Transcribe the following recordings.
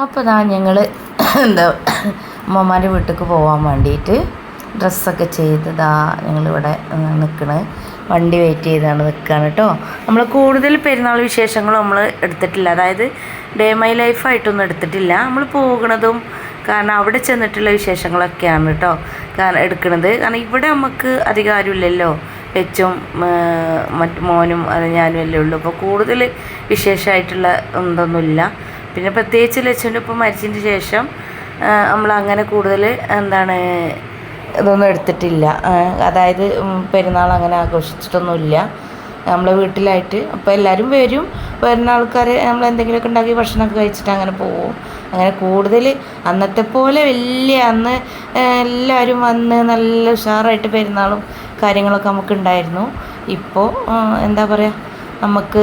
അപ്പോൾ ഇതാ ഞങ്ങൾ എന്താ അമ്മമാരുടെ വീട്ടിലേക്ക് പോകാൻ വേണ്ടിയിട്ട് ഡ്രസ്സൊക്കെ ചെയ്തതാ ഞങ്ങളിവിടെ നിൽക്കണ് വണ്ടി വെയിറ്റ് ചെയ്താണ് നിൽക്കുകയാണ് കേട്ടോ നമ്മൾ കൂടുതൽ പെരുന്നാൾ വിശേഷങ്ങൾ നമ്മൾ എടുത്തിട്ടില്ല. അതായത് ഡേ മൈ ലൈഫായിട്ടൊന്നും എടുത്തിട്ടില്ല. നമ്മൾ പോകുന്നതും കാരണം അവിടെ ചെന്നിട്ടുള്ള വിശേഷങ്ങളൊക്കെയാണ് കേട്ടോ കാരണം എടുക്കുന്നത് കാരണം ഇവിടെ നമുക്ക് അധികാരമില്ലല്ലോ വെച്ചും മറ്റു മോനും അത് ഞാനും അല്ലേ ഉള്ളൂ. അപ്പോൾ കൂടുതൽ വിശേഷമായിട്ടുള്ള എന്തൊന്നുമില്ല. പിന്നെ പ്രത്യേകിച്ച് ലക്ഷ്മി ഇപ്പം മരിച്ചതിന് ശേഷം നമ്മൾ അങ്ങനെ കൂടുതൽ എന്താണ് ഇതൊന്നും എടുത്തിട്ടില്ല. അതായത് പെരുന്നാൾ അങ്ങനെ ആഘോഷിച്ചിട്ടൊന്നുമില്ല. നമ്മളെ വീട്ടിലായിട്ട് അപ്പോൾ എല്ലാവരും വരും. വരുന്ന ആൾക്കാർ നമ്മൾ എന്തെങ്കിലുമൊക്കെ ഉണ്ടാക്കി ഭക്ഷണമൊക്കെ കഴിച്ചിട്ട് അങ്ങനെ പോവും. അങ്ങനെ കൂടുതൽ അന്നത്തെ പോലെ വലിയ അന്ന് എല്ലാവരും വന്ന് നല്ല ഉഷാറായിട്ട് പെരുന്നാളും കാര്യങ്ങളൊക്കെ നമുക്ക് ഉണ്ടായിരുന്നു. ഇപ്പോൾ എന്താ പറയുക? നമുക്ക്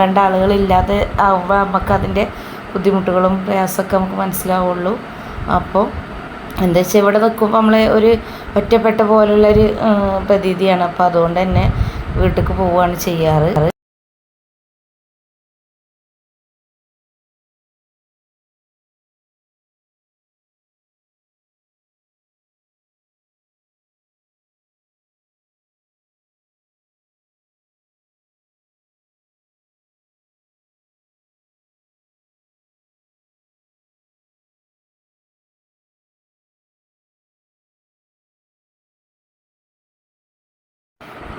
വേണ്ട ആളുകളില്ലാതെ ആവുമ്പോൾ നമുക്ക് അതിന്റെ ബുദ്ധിമുട്ടുകളും പ്രയാസമൊക്കെ നമുക്ക് മനസ്സിലാവുള്ളൂ. അപ്പോൾ എന്താ വെച്ചാൽ ഇവിടെ നിൽക്കുമ്പോൾ നമ്മളെ ഒരു ഒറ്റപ്പെട്ട പോലുള്ളൊരു പ്രതീതിയാണ്. അപ്പോൾ അതുകൊണ്ട് തന്നെ വീട്ടിലേക്ക് പോവുകയാണ് ചെയ്യാറ്.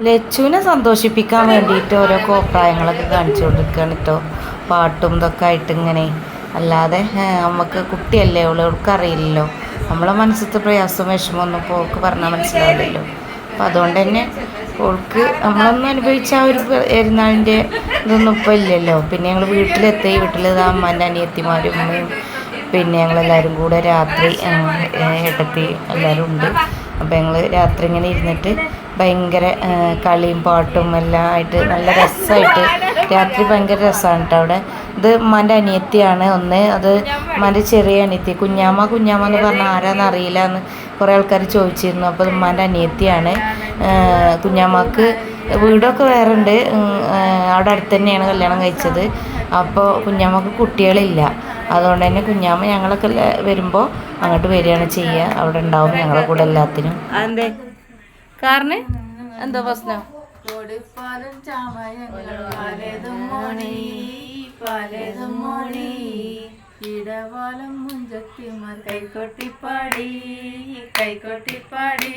ലച്ചുവിനെ സന്തോഷിപ്പിക്കാൻ വേണ്ടിയിട്ട് ഓരോ കോപ്രായങ്ങളൊക്കെ കാണിച്ചു കൊണ്ടിരിക്കുകയാണ് കേട്ടോ. പാട്ടും ഇതൊക്കെ ആയിട്ട് ഇങ്ങനെ. അല്ലാതെ നമുക്ക് കുട്ടിയല്ലേ അവളെ അവൾക്ക് അറിയില്ലല്ലോ. നമ്മളെ മനസ്സിലത്തെ പ്രയാസവും വിഷമമൊന്നും ഇപ്പോൾ അവൾക്ക് പറഞ്ഞാൽ മനസ്സിലാവില്ലല്ലോ. അപ്പോൾ അതുകൊണ്ട് തന്നെ അവൾക്ക് നമ്മളൊന്നും അനുഭവിച്ച ആ ഒരു പെരുന്നാളിന്റെ ഇതൊന്നും ഇപ്പോൾ ഇല്ലല്ലോ. പിന്നെ ഞങ്ങൾ വീട്ടിലെത്തി വീട്ടിൽ അമ്മന്റെ അനിയത്തിമാരും ഉമ്മയും പിന്നെ ഞങ്ങളെല്ലാവരും കൂടെ രാത്രി ഏട്ടത്തി എല്ലാവരും ഉണ്ട്. അപ്പോൾ ഞങ്ങൾ രാത്രി ഇങ്ങനെ ഇരുന്നിട്ട് ഭയങ്കര കളിയും പാട്ടും എല്ലാം ആയിട്ട് നല്ല രസമായിട്ട് രാത്രി ഭയങ്കര രസമാണ് കേട്ടോ അവിടെ. ഇത് ഉമ്മാന്റെ അനിയത്തിയാണ് ഒന്ന്. അത് ഉമ്മാന്റെ ചെറിയ അനിയത്തി. കുഞ്ഞാമ്മ കുഞ്ഞാമ്മ എന്ന് പറഞ്ഞാൽ ആരാന്ന് അറിയില്ല എന്ന് കുറേ ആൾക്കാർ ചോദിച്ചിരുന്നു. അപ്പോൾ ഉമ്മാന്റെ അനിയത്തിയാണ്. കുഞ്ഞാമ്മക്ക് വീടൊക്കെ വേറെ ഉണ്ട് അവിടെ അടുത്ത് തന്നെയാണ് കല്യാണം കഴിച്ചത്. അപ്പോൾ കുഞ്ഞാമ്മക്ക് കുട്ടികളില്ല. അതുകൊണ്ട് തന്നെ കുഞ്ഞാമ്മ ഞങ്ങളൊക്കെ വരുമ്പോൾ അങ്ങോട്ട് വരികയാണ് ചെയ്യുക. അവിടെ ഉണ്ടാവും ഞങ്ങളെ കൂടെ എല്ലാത്തിനും. അതെന്തേ എന്താ പ്രശ്നം? കൊടിപ്പാലും ചാമയങ്ങളും മോണി പലതും മോണി ഇടവാലം മുഞ്ചത്തിമാർ കൈകൊട്ടിപ്പാടി കൈകൊട്ടിപ്പാടി.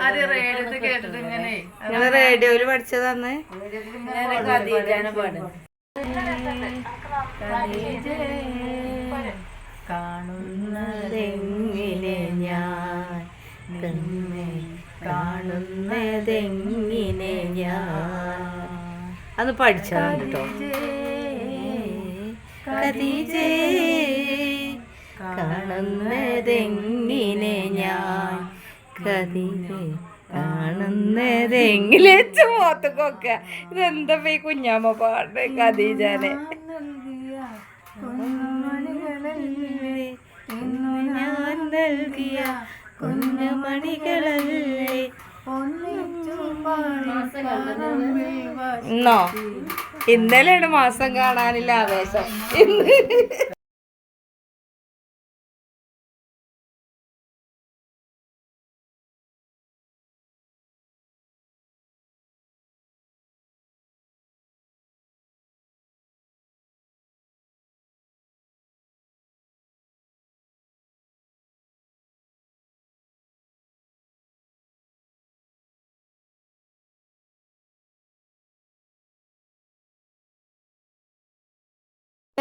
അത് റേഡിയോത്ത് കേട്ടിട്ട് ഇങ്ങനെ. നിങ്ങൾ റേഡിയോയിൽ പഠിച്ചതാന്ന് കാണുന്നതെങ്ങിനെ ഞാൻ തന്നെ കാണുന്നതെങ്ങിനെ ഞാൻ? അത് പഠിച്ചോ കേട്ടോ. കാണുന്നതെങ്ങിനെ ഞാൻ? കതിരെ കാണുന്നതെങ്കിലെ മോത്തക്കൊക്കെ ഇതെന്താ ഈ കുഞ്ഞാമ്മ പാട്ട് കദീജാനെ ഞാൻ നൽകിയ കുഞ്ഞുമണികളല്ലേ മണികളല്ലേ ഇന്നോ? ഇന്നലെയാണ് മാസം കാണാനില്ല ആവേശം. ഇന്ന്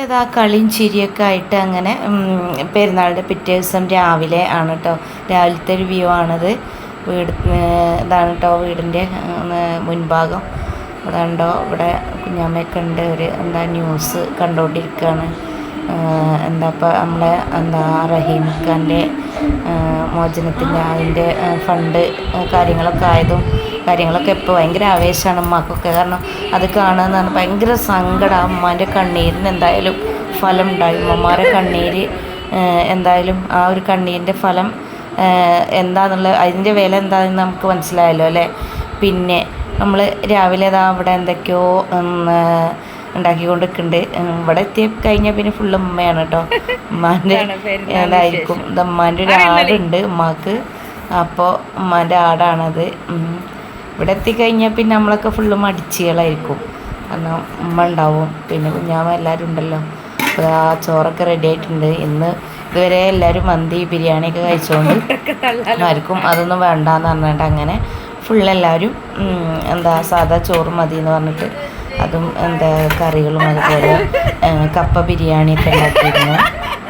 ഇതാ കളിയും ചിരിയൊക്കെ ആയിട്ട് അങ്ങനെ പെരുന്നാളിന്റെ പിറ്റേ ദിവസം രാവിലെ ആണ് കേട്ടോ രാവിലത്തെ ഒരു വ്യൂ ആണത്. വീട് ഇതാണ് കേട്ടോ വീടിന്റെ മുൻഭാഗം. അതുണ്ടോ ഇവിടെ കുഞ്ഞാമ്മയൊക്കെ ഉണ്ട്. ഒരു എന്താ ന്യൂസ് കണ്ടുകൊണ്ടിരിക്കുകയാണ് എന്താ ഇപ്പം നമ്മളെ എന്താ റഹീം ഖാന്റെ മോചനത്തിന്റെ അതിന്റെ ഫണ്ട് കാര്യങ്ങളൊക്കെ ആയതും കാര്യങ്ങളൊക്കെ ഇപ്പോൾ ഭയങ്കര ആവേശമാണ് അമ്മക്കൊക്കെ കാരണം അത് കാണുക എന്ന് പറഞ്ഞാൽ ഭയങ്കര സങ്കടം. അമ്മേന്റെ കണ്ണീരിന് എന്തായാലും ഫലം ഉണ്ടായി അമ്മമാരെ കണ്ണീര് എന്തായാലും ആ ഒരു കണ്ണീരിന്റെ ഫലം എന്താണെന്നുള്ള അതിന്റെ വില എന്താണെന്ന് നമുക്ക് മനസ്സിലായല്ലോ അല്ലേ? പിന്നെ നമ്മൾ രാവിലെ ഇതാ അവിടെ എന്തൊക്കെയോ ഉണ്ടാക്കിക്കൊണ്ട് നിൽക്കുന്നുണ്ട് ഇവിടെ എത്തി കഴിഞ്ഞാൽ പിന്നെ ഫുള്ള് ഉമ്മയാണ് കേട്ടോ ഉമ്മാന്റെ ഉമ്മാന്റെ ഏതായിരിക്കും? ഇത് ഉമ്മാന്റെ ഒരു ആടുണ്ട് ഉമ്മാക്ക്. അപ്പോൾ ഉമ്മാന്റെ ആടാണത്. ഇവിടെ എത്തിക്കഴിഞ്ഞാൽ പിന്നെ നമ്മളൊക്കെ ഫുള്ള് മടിച്ചുകളായിരിക്കും. കാരണം ഉമ്മ ഉണ്ടാവും. പിന്നെ കുഞ്ഞാമ്മ എല്ലാവരും ഉണ്ടല്ലോ. അപ്പോൾ ആ ചോറൊക്കെ റെഡി ആയിട്ടുണ്ട്. ഇന്ന് ഇതുവരെ എല്ലാവരും മന്തി ബിരിയാണിയൊക്കെ കഴിച്ചുകൊണ്ട് ആർക്കും അതൊന്നും വേണ്ടാന്ന് പറഞ്ഞിട്ട് അങ്ങനെ ഫുൾ എല്ലാവരും എന്താ സാധാ ചോറ് മതി എന്ന് പറഞ്ഞിട്ട് അതും എന്താ കറികളും അതുപോലെ കപ്പ ബിരിയാണിയൊക്കെ ഉണ്ടാക്കിയിരുന്നു.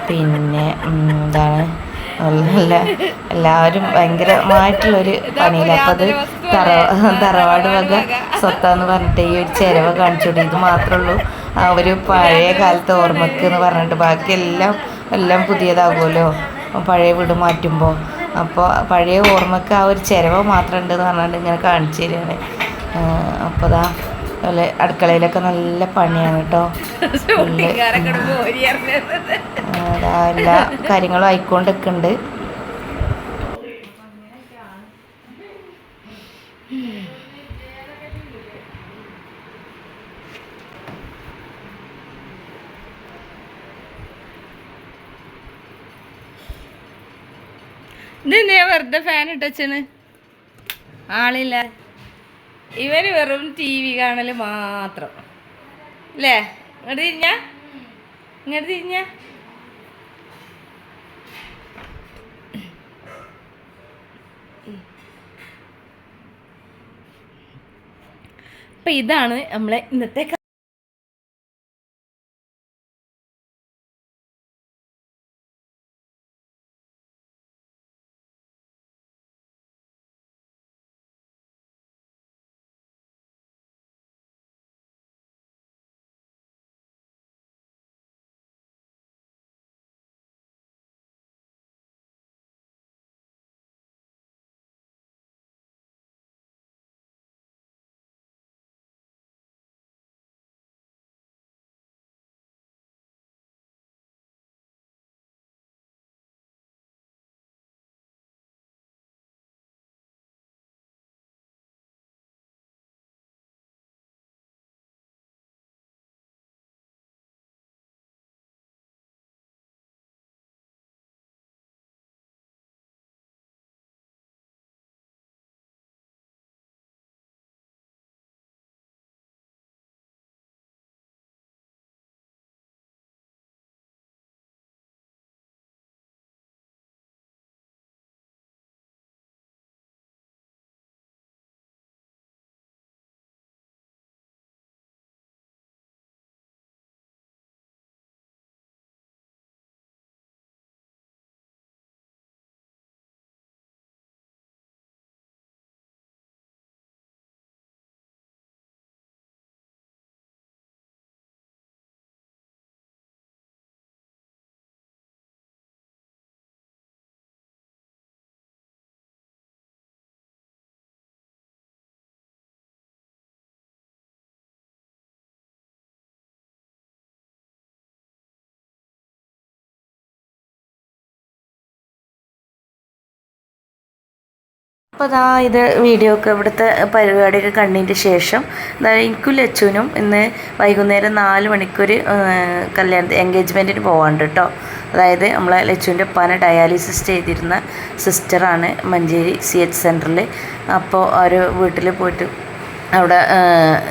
പിന്നെ എന്താണ് നല്ല എല്ലാവരും ഭയങ്കരമായിട്ടുള്ളൊരു പണിയില്ല അപ്പം അത് തറ തറവാട് വക സ്വത്താന്ന് പറഞ്ഞിട്ട് ഈ ഒരു ചിരവ കാണിച്ചുകൊണ്ട് ഇത് മാത്രമേ ഉള്ളൂ ആ ഒരു പഴയ കാലത്തെ ഓർമ്മക്ക് എന്ന് പറഞ്ഞിട്ട് ബാക്കി എല്ലാം എല്ലാം പുതിയതാകുമല്ലോ. പഴയ വീട് മാറ്റുമ്പോൾ അപ്പോൾ പഴയ ഓർമ്മക്ക് ആ ഒരു ചിരവ മാത്രം ഉണ്ടെന്ന് പറഞ്ഞിട്ട് ഇങ്ങനെ കാണിച്ചു തരികയാണ്. അപ്പോൾ ദാ അതുപോലെ അടുക്കളയിലൊക്കെ നല്ല പണിയാണ് കേട്ടോ എല്ലാ കാര്യങ്ങളും ആയിക്കൊണ്ടൊക്കെയുണ്ട് ഇതെന്തിനാ വെറുതെ ഫാൻ ഇട്ടച്ചണ് ആളില്ല. ഇവർ വെറും ടി വി കാണൽ മാത്രം. അല്ലേ ഇങ്ങോട്ട് തിരിഞ്ഞ. ഇങ്ങോട്ട് തിരിഞ്ഞ. അപ്പം ഇതാണ് നമ്മളെ ഇന്നത്തെ അപ്പോൾ അതാ ഇത് വീഡിയോ ഒക്കെ ഇവിടുത്തെ പരിപാടിയൊക്കെ കണ്ടതിന്റെ ശേഷം എനിക്കും ലച്ചുവിനും ഇന്ന് വൈകുന്നേരം നാല് മണിക്കൊരു കല്യാണ എൻഗേജ്മെന്റിന് പോകാണ്ട് കേട്ടോ അതായത് നമ്മളെ ലച്ചുവിന്റെ ഉപ്പാനെ ഡയാലിസിസ് ചെയ്തിരുന്ന സിസ്റ്ററാണ് മഞ്ചേരി സി എച്ച് സെന്ററിൽ അപ്പോൾ ഒരു വീട്ടിൽ പോയിട്ട് അവിടെ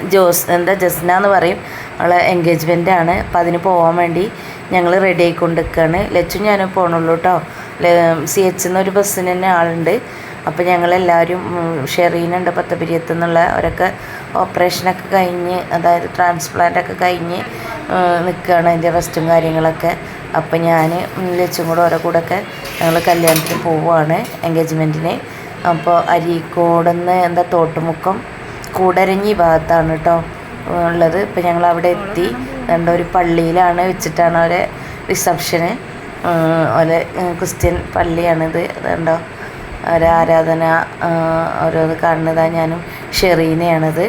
ജോസ് എന്താ ജസ്ന എന്ന് പറയും അവളെ എൻഗേജ്മെന്റ് ആണ് അപ്പോൾ അതിന് പോകാൻ വേണ്ടി ഞങ്ങൾ റെഡി ആയിക്കൊണ്ട് നിൽക്കുകയാണ് ലച്ചു ഞാനും പോകണുള്ളൂ കേട്ടോ സി എച്ച് എന്നൊരു ബസ്സിന് തന്നെ ആളുണ്ട്. അപ്പോൾ ഞങ്ങളെല്ലാവരും ഷെറീനുണ്ട് പത്തപിരിയത്ത് നിന്നുള്ള അവരൊക്കെ ഓപ്പറേഷനൊക്കെ കഴിഞ്ഞ് അതായത് ട്രാൻസ്പ്ലാന്റ് ഒക്കെ കഴിഞ്ഞ് നിൽക്കുകയാണ് അതിന്റെ റെസ്റ്റും കാര്യങ്ങളൊക്കെ. അപ്പോൾ ഞാൻ ലച്ചും കൂടെ ഓരോ കൂടെ ഒക്കെ ഞങ്ങൾ കല്യാണത്തിന് പോവുകയാണ് എൻഗേജ്മെന്റിന് അപ്പോൾ അരീക്കോടെന്ന് എന്താ തോട്ടുമുക്കം കൂടരഞ്ഞി ഭാഗത്താണ് കേട്ടോ ഉള്ളത്. ഇപ്പം ഞങ്ങൾ അവിടെ എത്തി. രണ്ട് ഒരു പള്ളിയിലാണ് വെച്ചിട്ടാണ് അവരെ റിസപ്ഷന്. ഓലെ ക്രിസ്ത്യൻ പള്ളിയാണിത്. അതുണ്ടോ ഒരു ആരാധന ഓരോന്ന് കാണുന്നതാണ് ഞാനും ഷെറീനയാണത്.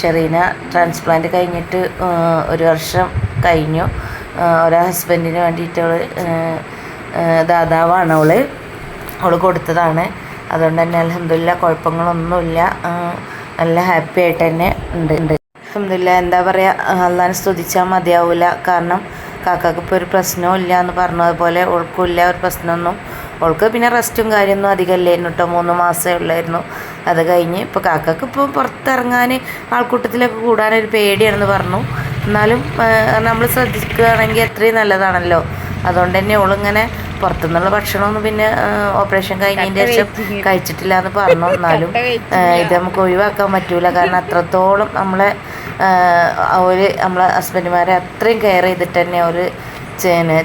ഷെറീന ട്രാൻസ്പ്ലാന്റ് കഴിഞ്ഞിട്ട് ഒരു വർഷം കഴിഞ്ഞു. ഒരു ഹസ്ബൻഡിന് വേണ്ടിയിട്ട് അവൾ ദാതാവാണ് അവൾ. അവൾ കൊടുത്തതാണ്. അതുകൊണ്ട് തന്നെ അലഹമില്ല കുഴപ്പങ്ങളൊന്നുമില്ല. നല്ല ഹാപ്പി ആയിട്ട് തന്നെ ഉണ്ട്. ഉണ്ട്. അലഹമില്ല എന്താ പറയുക അള്ളാനെ സ്തുതിച്ചാൽ മതിയാവില്ല കാരണം കാക്കാക്ക് ഇപ്പോൾ ഒരു പ്രശ്നവും ഇല്ല എന്ന് പറഞ്ഞതുപോലെ ഓൾക്കും ഒരു പ്രശ്നമൊന്നും ഓൾക്ക് പിന്നെ റെസ്റ്റും കാര്യമൊന്നും അധികം ഇല്ലായിരുന്നു കേട്ടോ. മൂന്ന് മാസമേ ഉള്ളായിരുന്നു. അത് കഴിഞ്ഞ് ഇപ്പോൾ കാക്കക്ക് ഇപ്പോൾ പുറത്തിറങ്ങാൻ ആൾക്കൂട്ടത്തിലൊക്കെ കൂടാനൊരു പേടിയാണെന്ന് പറഞ്ഞു. എന്നാലും നമ്മൾ ശ്രദ്ധിക്കുകയാണെങ്കിൽ അത്രയും നല്ലതാണല്ലോ. അതുകൊണ്ട് തന്നെ ഓളിങ്ങനെ പുറത്തുനിന്നുള്ള ഭക്ഷണമൊന്നും പിന്നെ ഓപ്പറേഷൻ കഴിഞ്ഞതിന്റെ ശേഷം കഴിച്ചിട്ടില്ല എന്ന് പറഞ്ഞു. എന്നാലും ഇത് നമുക്ക് ഒഴിവാക്കാൻ പറ്റൂല. കാരണം അത്രത്തോളം നമ്മളെ അവർ നമ്മളെ ഹസ്ബൻഡുമാരെ അത്രയും കെയർ ചെയ്തിട്ട് തന്നെ അവർ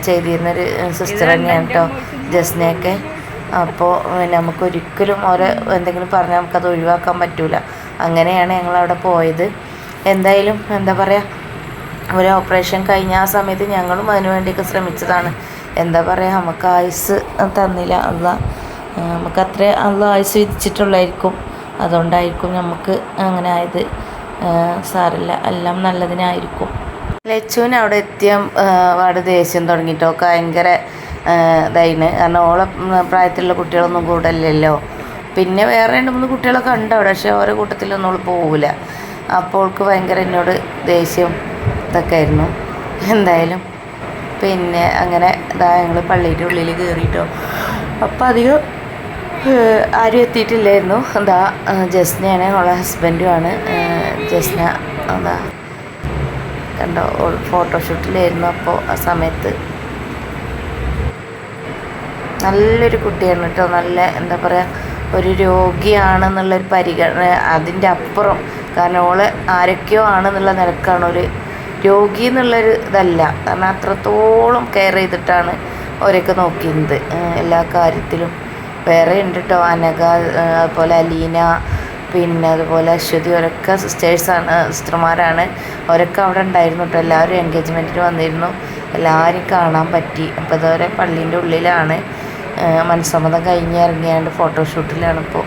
ചെയ്തിരുന്നൊരു സിസ്റ്റർ തന്നെയാണ് കേട്ടോ. ജസ്നയൊക്കെ. അപ്പോൾ നമുക്ക് ഒരിക്കലും ഓരോ എന്തെങ്കിലും പറഞ്ഞാൽ നമുക്കത് ഒഴിവാക്കാൻ പറ്റൂല. അങ്ങനെയാണ് ഞങ്ങൾ അവിടെ പോയത്. എന്തായാലും എന്താ പറയുക ഒരു ഓപ്പറേഷൻ കഴിഞ്ഞ ആ സമയത്ത് ഞങ്ങളും അതിനു വേണ്ടിയൊക്കെ ശ്രമിച്ചതാണ്. എന്താ പറയുക നമുക്ക് ആയുസ് തന്നില്ല. അല്ല നമുക്ക് അത്ര അല്ല ആയുസ് വിധിച്ചിട്ടുള്ളായിരിക്കും. അതുകൊണ്ടായിരിക്കും നമുക്ക് അങ്ങനെ ആയത്. സാറില്ല എല്ലാം നല്ലതിനായിരിക്കും. ലച്ചുവിന് അവിടെ എത്തിയ വാട് ദേഷ്യം തുടങ്ങിയിട്ടോ ഭയങ്കര ഇതായിന്. കാരണം ഓളെ പ്രായത്തിലുള്ള കുട്ടികളൊന്നും കൂടല്ലല്ലോ പിന്നെ വേറെ രണ്ട് മൂന്ന് കുട്ടികളൊക്കെ ഉണ്ട് അവിടെ പക്ഷേ ഓരോ കൂട്ടത്തിലൊന്നും അവൾ പോവില്ല അപ്പോൾ അവൾക്ക് ഭയങ്കര എന്നോട് ദേഷ്യം ഇതൊക്കെ ആയിരുന്നു എന്തായാലും പിന്നെ അങ്ങനെ ഇതാ ഞങ്ങൾ പള്ളിയുടെ ഉള്ളിൽ കയറിയിട്ടോ അപ്പം അധികം ആരും എത്തിയിട്ടില്ലായിരുന്നു. എന്താ ജസ്നയാണ് അവളെ ഹസ്ബൻഡുമാണ്. ജസ്ന എന്താ കണ്ടോ ഫോട്ടോഷൂട്ടിലായിരുന്നു അപ്പോൾ ആ സമയത്ത്. നല്ലൊരു കുട്ടിയാണ് കേട്ടോ. നല്ല എന്താ പറയുക ഒരു രോഗിയാണെന്നുള്ളൊരു പരിഗണന അതിന്റെ അപ്പുറം. കാരണം ഓൾ ആരൊക്കെയോ ആണെന്നുള്ള നിലക്കാണ് ഒരു രോഗി എന്നുള്ളൊരു ഇതല്ല. കാരണം അത്രത്തോളം കെയർ ചെയ്തിട്ടാണ് അവരൊക്കെ നോക്കിയിരുന്നത്. എല്ലാ കാര്യത്തിലും. വേറെ ഉണ്ട് കേട്ടോ അനഘ അതുപോലെ അലീന പിന്നെ അതുപോലെ അശ്വതി അവരൊക്കെ സിസ്റ്റേഴ്സാണ് സിസ്റ്റർമാരാണ് അവരൊക്കെ അവിടെ ഉണ്ടായിരുന്നു കേട്ടോ എല്ലാവരും എൻഗേജ്മെന്റിന് വന്നിരുന്നു. എല്ലാവരും കാണാൻ പറ്റി. അപ്പോൾ അതുവരെ പള്ളീന്റെ ഉള്ളിലാണ്. മനസ്സമ്മതം കഴിഞ്ഞ് ഇറങ്ങിയാണ്ട് ഫോട്ടോഷൂട്ടിലാണ് ഇപ്പോൾ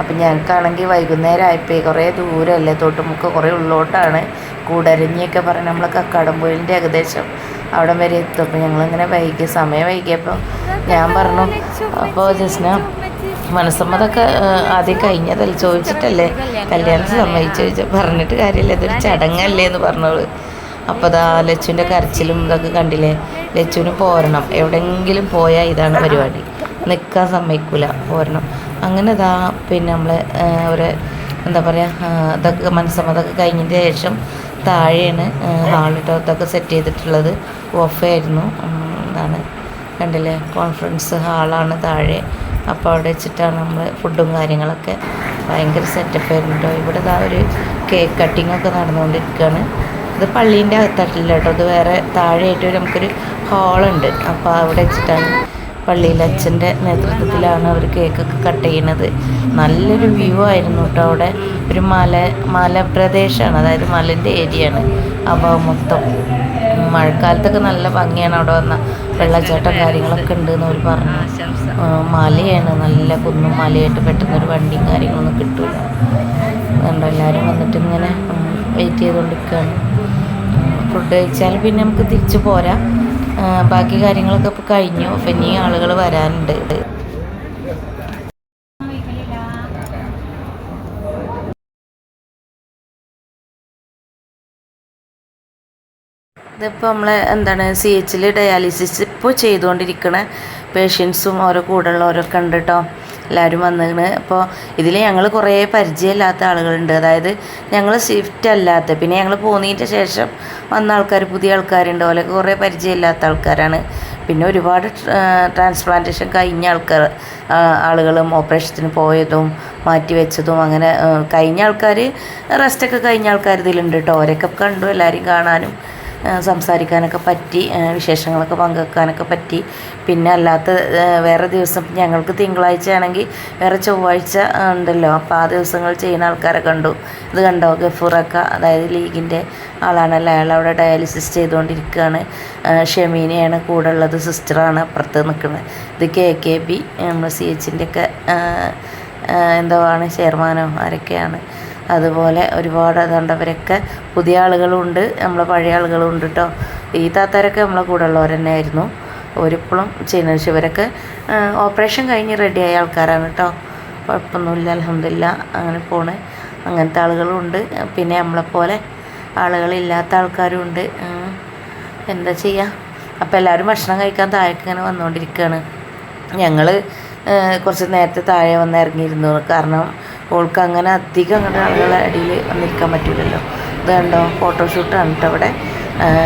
അപ്പം ഞങ്ങൾക്കാണെങ്കിൽ വൈകുന്നേരം ആയപ്പോൾ കുറേ ദൂരമല്ലേ തോട്ടുമുക്ക് കുറേ ഉള്ളോട്ടാണ്. കൂടരഞ്ഞിയൊക്കെ പറഞ്ഞ് നമ്മൾ കക്കാടംപോയിലിന്റെ ഏകദേശം അവിടെ വരെ എത്തും. അപ്പോൾ ഞങ്ങളിങ്ങനെ വൈകി സമയം വൈകിയപ്പോൾ ഞാൻ പറഞ്ഞു അപ്പോൾ ജസ്ന മനസ്സമ്മതൊക്കെ ആദ്യം കഴിഞ്ഞതല്ല? ചോദിച്ചിട്ടല്ലേ? കല്യാണത്തിന് സമ്മതിച്ചു? ചോദിച്ചു പറഞ്ഞിട്ട് കാര്യമില്ല. ഇതൊരു ചടങ്ങല്ലേ എന്ന് പറഞ്ഞോളൂ. അപ്പോൾ അതാ ലച്ചുവിന്റെ കരച്ചിലും ഇതൊക്കെ കണ്ടില്ലേ? ലച്ചുവിന് പോരണം. എവിടെയെങ്കിലും പോയാൽ ഇതാണ് പരിപാടി. നിൽക്കാൻ സമ്മതിക്കില്ല പോരണം. അങ്ങനെ ഇതാ പിന്നെ നമ്മൾ ഒരു എന്താ പറയുക ഇതൊക്കെ മനസ്സമ്മതൊക്കെ കഴിഞ്ഞതിന് ശേഷം താഴെയാണ് ഹാളിട്ടോ ഇതൊക്കെ സെറ്റ് ചെയ്തിട്ടുള്ളത്. ഓഫായിരുന്നു എന്താണ് കണ്ടില്ലേ? കോൺഫറൻസ് ഹാളാണ് താഴെ. അപ്പോൾ അവിടെ വെച്ചിട്ടാണ് നമ്മൾ ഫുഡും കാര്യങ്ങളൊക്കെ ഭയങ്കര സെറ്റപ്പ് ആയിരുന്നു കേട്ടോ ഇവിടെ ഇതാ ഒരു കേക്ക് കട്ടിങ്ങൊക്കെ നടന്നുകൊണ്ടിരിക്കുകയാണ് ഇത് പള്ളീന്റെ അകത്തട്ടില്ല കേട്ടോ. ഇത് വേറെ താഴെയായിട്ട് ഒരു നമുക്കൊരു ഹാളുണ്ട്. അപ്പോൾ അവിടെ വെച്ചിട്ടാണ് പള്ളിയിൽ അച്ഛന്റെ നേതൃത്വത്തിലാണ് അവർ കേക്കൊക്കെ കട്ട് ചെയ്യണത് നല്ലൊരു വ്യൂ ആയിരുന്നു കേട്ടോ അവിടെ. ഒരു മല മലപ്രദേശമാണ്. അതായത് മലന്റെ ഏരിയയാണ്. അപ്പോൾ മൊത്തം മഴക്കാലത്തൊക്കെ നല്ല ഭംഗിയാണ് അവിടെ വന്ന. വെള്ളച്ചാട്ടം കാര്യങ്ങളൊക്കെ ഉണ്ട് എന്ന് അവർ പറഞ്ഞു. മലയാണ്. നല്ല കുന്നും മലയായിട്ട് പെട്ടെന്നൊരു വണ്ടിയും കാര്യങ്ങളൊന്നും കിട്ടൂല. അതുകൊണ്ട് എല്ലാവരും വന്നിട്ട് ഇങ്ങനെ വെയിറ്റ് ചെയ്തുകൊണ്ടിരിക്കുകയാണ്. ഫുഡ് കഴിച്ചാൽ പിന്നെ നമുക്ക് തിരിച്ചു പോരാ. ബാക്കി കാര്യങ്ങളൊക്കെ ഇപ്പോൾ കഴിഞ്ഞു. അപ്പം ഇനി ആളുകൾ വരാനുണ്ട്. ഇതിപ്പോൾ നമ്മൾ എന്താണ് സി എച്ചിൽ ഡയാലിസിസ് ഇപ്പോൾ ചെയ്തുകൊണ്ടിരിക്കുന്ന പേഷ്യൻസും ഓരോ കൂടെയുള്ളവരൊക്കെ ഉണ്ട് കേട്ടോ എല്ലാവരും വന്നിരുന്നു അപ്പോൾ ഇതിൽ ഞങ്ങൾ കുറേ പരിചയമില്ലാത്ത ആളുകളുണ്ട്. അതായത് ഞങ്ങൾ ഷിഫ്റ്റ് അല്ലാത്ത പിന്നെ ഞങ്ങൾ പോന്നതിന്റെ ശേഷം വന്ന ആൾക്കാർ പുതിയ ആൾക്കാരുണ്ട്. ഓലൊക്കെ കുറേ പരിചയമില്ലാത്ത ആൾക്കാരാണ്. പിന്നെ ഒരുപാട് ട്രാൻസ്പ്ലാന്റേഷൻ കഴിഞ്ഞ ആൾക്കാർ ആളുകളും ഓപ്പറേഷത്തിന് പോയതും മാറ്റി വെച്ചതും അങ്ങനെ കഴിഞ്ഞ ആൾക്കാർ റെസ്റ്റൊക്കെ കഴിഞ്ഞ ആൾക്കാർ ഇതിലുണ്ട് കേട്ടോ അവരൊക്കെ കണ്ടു എല്ലാവരും കാണാനും. സംസാരിക്കാനൊക്കെ പറ്റി വിശേഷങ്ങളൊക്കെ പങ്കുവെക്കാനൊക്കെ പറ്റി. പിന്നെ അല്ലാത്ത വേറെ ദിവസം ഞങ്ങൾക്ക് തിങ്കളാഴ്ച ആണെങ്കിൽ വേറെ ചൊവ്വാഴ്ച ഉണ്ടല്ലോ. അപ്പോൾ ആ ദിവസങ്ങൾ ചെയ്യുന്ന ആൾക്കാരെ കണ്ടു. ഇത് കണ്ടോ? ഗഫൂറക്ക അതായത് ലീഗിന്റെ ആളാണല്ലോ? അയാൾ അവിടെ ഡയാലിസിസ് ചെയ്തുകൊണ്ടിരിക്കുകയാണ്. ഷമീനയാണ് കൂടെ ഉള്ളത് സിസ്റ്ററാണ് അപ്പുറത്ത് നിൽക്കുന്നത്. ഇത് കെ കെ ബി നമ്മൾ സി എച്ചിന്റെ ഒക്കെ ആണ് ചെയർമാനോ? ആരൊക്കെയാണ്? അതുപോലെ ഒരുപാട് അതുകൊണ്ടവരൊക്കെ പുതിയ ആളുകളും ഉണ്ട് നമ്മളെ പഴയ ആളുകളും ഉണ്ട് കേട്ടോ ഈ താത്താരൊക്കെ നമ്മളെ കൂടെ ഉള്ളവർ തന്നെ ആയിരുന്നു ഒരിപ്പോഴും ചെയ്യുന്നത് പക്ഷെ ഇവരൊക്കെ ഓപ്പറേഷൻ കഴിഞ്ഞ് റെഡിയായ ആൾക്കാരാണ് കേട്ടോ കുഴപ്പമൊന്നുമില്ല അലഹമില്ല അങ്ങനെ പോണ്. അങ്ങനത്തെ ആളുകളും ഉണ്ട്. പിന്നെ നമ്മളെപ്പോലെ ആളുകളില്ലാത്ത ആൾക്കാരും ഉണ്ട്. എന്താ ചെയ്യുക അപ്പോൾ എല്ലാവരും ഭക്ഷണം കഴിക്കാൻ താഴേക്ക് ഇങ്ങനെ വന്നുകൊണ്ടിരിക്കുകയാണ്. ഞങ്ങൾ കുറച്ച് നേരത്തെ താഴെ വന്ന് ഇറങ്ങിയിരുന്നു. കാരണം ഓൾക്ക് അങ്ങനെ അധികം അങ്ങനെ ആളുകളെ അടിയിൽ വന്നിരിക്കാൻ പറ്റില്ലല്ലോ. ഇത് കണ്ടോ? ഫോട്ടോഷൂട്ടാണ് കേട്ടോ അവിടെ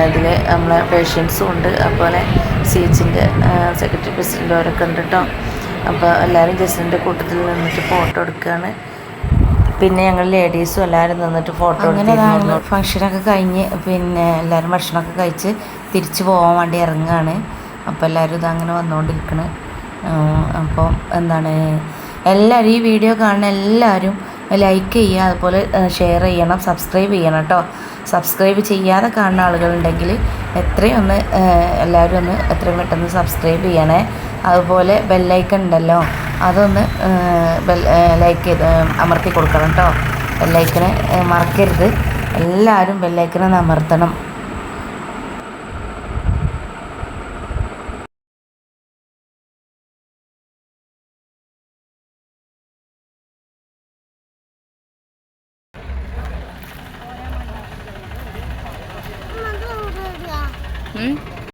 ഇതിൽ നമ്മളെ പേഷ്യൻസും ഉണ്ട്. അതുപോലെ സി എച്ചിന്റെ സെക്രട്ടറി പ്രസിഡന്റ് അവരൊക്കെ ഉണ്ട് കേട്ടോ അപ്പോൾ എല്ലാവരും ജസ്റ്റിന്റെ കൂട്ടത്തിൽ നിന്നിട്ട് ഫോട്ടോ എടുക്കുകയാണ് പിന്നെ ഞങ്ങൾ ലേഡീസും എല്ലാവരും നിന്നിട്ട് ഫോട്ടോ അങ്ങനെ ഫംഗ്ഷനൊക്കെ കഴിഞ്ഞ് പിന്നെ എല്ലാവരും ഭക്ഷണമൊക്കെ കഴിച്ച് തിരിച്ചു പോകാൻ വേണ്ടി ഇറങ്ങുകയാണ് അപ്പോൾ എല്ലാവരും ഇതങ്ങനെ വന്നുകൊണ്ടിരിക്കണ്. അപ്പോൾ എന്താണ് എല്ലാവരും ഈ വീഡിയോ കാണുന്ന എല്ലാവരും ലൈക്ക് ചെയ്യുക അതുപോലെ ഷെയർ ചെയ്യണം സബ്സ്ക്രൈബ് ചെയ്യണം കേട്ടോ സബ്സ്ക്രൈബ് ചെയ്യാതെ കാണുന്ന ആളുകളുണ്ടെങ്കിൽ എത്രയും ഒന്ന് എല്ലാവരും ഒന്ന് എത്രയും പെട്ടെന്ന് സബ്സ്ക്രൈബ് ചെയ്യണേ. അതുപോലെ ബെല്ലൈക്കൺ ഉണ്ടല്ലോ അതൊന്ന് ബെൽ ലൈക്ക് ചെയ്ത് അമർത്തി കൊടുക്കണം കേട്ടോ ബെല്ലൈക്കനെ മറക്കരുത്. എല്ലാവരും ബെല്ലൈക്കനെ അമർത്തണം.